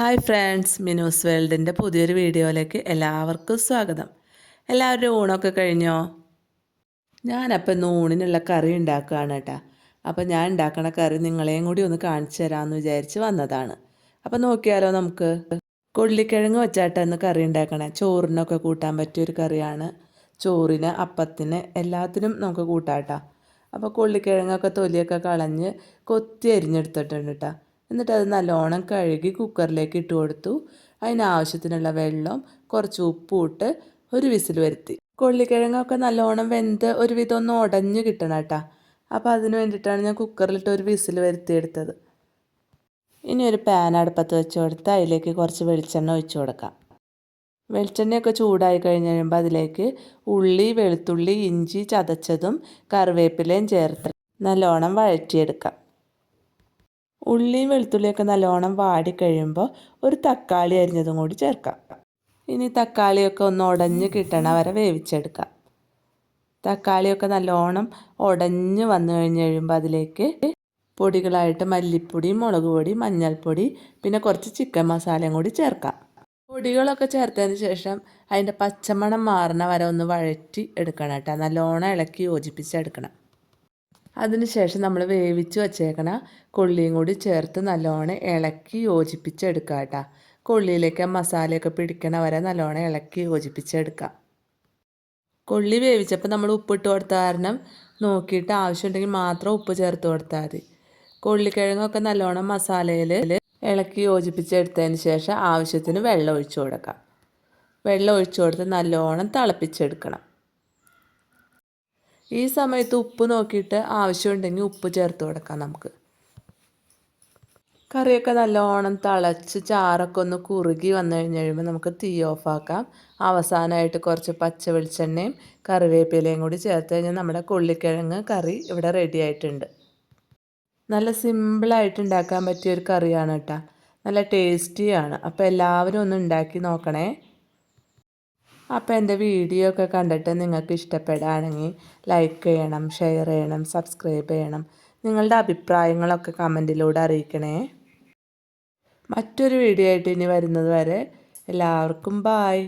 Hi friends Minu's വേൾഡിന്റെ പുതിയൊരു വീഡിയോയിലേക്ക് എല്ലാവർക്കും സ്വാഗതം. എല്ലാവരും ഊണൊക്കെ കഴിഞ്ഞോ? ഞാനപ്പോൾ ഇന്ന് ഊണിനുള്ള കറി ഉണ്ടാക്കുകയാണ് കേട്ടോ. അപ്പോൾ ഞാൻ ഉണ്ടാക്കണ കറി നിങ്ങളെയും കൂടി ഒന്ന് കാണിച്ചു തരാമെന്ന് വിചാരിച്ച് വന്നതാണ്. അപ്പോൾ നോക്കിയാലോ നമുക്ക്. കൊള്ളിക്കിഴങ്ങ് വെച്ചാട്ടാ ഇന്ന് കറി ഉണ്ടാക്കണേ. ചോറിനൊക്കെ കൂട്ടാൻ പറ്റിയൊരു കറിയാണ്. ചോറിന് അപ്പത്തിന് എല്ലാത്തിനും നമുക്ക് കൂട്ടാട്ടോ അപ്പോൾ കൊള്ളിക്കിഴങ്ങൊക്കെ തൊലിയൊക്കെ കളഞ്ഞ് കൊത്തി അരിഞ്ഞെടുത്തിട്ടുണ്ട് കേട്ടോ. എന്നിട്ട് അത് നല്ലോണം കഴുകി കുക്കറിലേക്ക് ഇട്ട് കൊടുത്തു. അതിനാവശ്യത്തിനുള്ള വെള്ളം കുറച്ച് ഉപ്പും ഇട്ട് ഒരു വിസിൽ വരുത്തി. കൊള്ളിക്കിഴങ്ങൊക്കെ നല്ലോണം വെന്ത് ഒരുവിധം ഒന്ന് ഉടഞ്ഞ് കിട്ടണം കേട്ടോ. അപ്പോൾ അതിന് വേണ്ടിയിട്ടാണ് ഞാൻ കുക്കറിലിട്ട് ഒരു വിസിൽ വരുത്തിയെടുത്തത്. ഇനി ഒരു പാൻ അടുപ്പത്ത് വെച്ച് കൊടുത്ത് അതിലേക്ക് കുറച്ച് വെളിച്ചെണ്ണ ഒഴിച്ചു കൊടുക്കാം. വെളിച്ചെണ്ണയൊക്കെ ചൂടായി കഴിഞ്ഞ് കഴിയുമ്പോൾ അതിലേക്ക് ഉള്ളി വെളുത്തുള്ളി ഇഞ്ചി ചതച്ചതും കറിവേപ്പിലയും ചേർത്ത് നല്ലോണം വഴറ്റിയെടുക്കാം. ഉള്ളിയും വെളുത്തുള്ളിയൊക്കെ നല്ലോണം വാടി കഴിയുമ്പോൾ ഒരു തക്കാളി അരിഞ്ഞതും കൂടി ചേർക്കാം. ഇനി തക്കാളിയൊക്കെ ഒന്ന് ഉടഞ്ഞ് കിട്ടണ വരെ വേവിച്ചെടുക്കാം. തക്കാളിയൊക്കെ നല്ലോണം ഉടഞ്ഞ് വന്നു കഴിഞ്ഞ് കഴിയുമ്പോൾ അതിലേക്ക് പൊടികളായിട്ട് മല്ലിപ്പൊടി മുളക് പൊടി മഞ്ഞൾപ്പൊടി പിന്നെ കുറച്ച് ചിക്കൻ മസാലയും കൂടി ചേർക്കാം. പൊടികളൊക്കെ ചേർത്തതിന് ശേഷം അതിന്റെ പച്ചമണം മാറണ വരെ ഒന്ന് വഴറ്റി എടുക്കണം കേട്ടോ. നല്ലോണം ഇളക്കി യോജിപ്പിച്ചെടുക്കണം. അതിനുശേഷം നമ്മൾ വേവിച്ച് വച്ചേക്കണ കൊള്ളിയും കൂടി ചേർത്ത് നല്ലോണം ഇളക്കി യോജിപ്പിച്ചെടുക്കുക കേട്ടോ. കൊള്ളിയിലേക്ക് മസാലയൊക്കെ പിടിക്കണ വരെ നല്ലോണം ഇളക്കി യോജിപ്പിച്ചെടുക്കാം കൊള്ളി വേവിച്ചപ്പോൾ നമ്മൾ ഉപ്പിട്ട് കൊടുത്ത കാരണം നോക്കിയിട്ട് ആവശ്യമുണ്ടെങ്കിൽ മാത്രം ഉപ്പ് ചേർത്ത് കൊടുത്താൽ മതി. കൊള്ളിക്കിഴങ്ങൊക്കെ നല്ലോണം മസാലയിൽ ഇളക്കി യോജിപ്പിച്ചെടുത്തതിന് ശേഷം ആവശ്യത്തിന് വെള്ളം ഒഴിച്ചു കൊടുക്കാം വെള്ളം ഒഴിച്ചു കൊടുത്ത് നല്ലോണം തിളപ്പിച്ചെടുക്കണം. ഈ സമയത്ത് ഉപ്പ് നോക്കിയിട്ട് ആവശ്യമുണ്ടെങ്കിൽ ഉപ്പ് ചേർത്ത് കൊടുക്കാം നമുക്ക്. കറിയൊക്കെ നല്ലോണം തിളച്ച് ചാറൊക്കെ ഒന്ന് കുറുകി വന്നു കഴിഞ്ഞ് കഴിയുമ്പോൾ നമുക്ക് തീ ഓഫാക്കാം അവസാനമായിട്ട് കുറച്ച് പച്ച വെളിച്ചെണ്ണയും കറിവേപ്പിലയും കൂടി ചേർത്ത് കഴിഞ്ഞാൽ നമ്മുടെ കൊള്ളിക്കിഴങ്ങ് കറി ഇവിടെ റെഡി ആയിട്ടുണ്ട്. നല്ല സിമ്പിളായിട്ട് ഉണ്ടാക്കാൻ പറ്റിയ ഒരു കറിയാണ് കേട്ടോ. നല്ല ടേസ്റ്റിയാണ് അപ്പോൾ എല്ലാവരും ഒന്ന് ഉണ്ടാക്കി നോക്കണേ. അപ്പോൾ എന്റെ വീഡിയോ ഒക്കെ കണ്ടിട്ട് നിങ്ങൾക്ക് ഇഷ്ടപ്പെടുകയാണെങ്കിൽ ലൈക്ക് ചെയ്യണം ഷെയർ ചെയ്യണം സബ്സ്ക്രൈബ് ചെയ്യണം. നിങ്ങളുടെ അഭിപ്രായങ്ങളൊക്കെ കമന്റിലൂടെ അറിയിക്കണേ. മറ്റൊരു വീഡിയോ ആയിട്ട് ഇനി വരുന്നത് വരെ എല്ലാവർക്കും ബായ്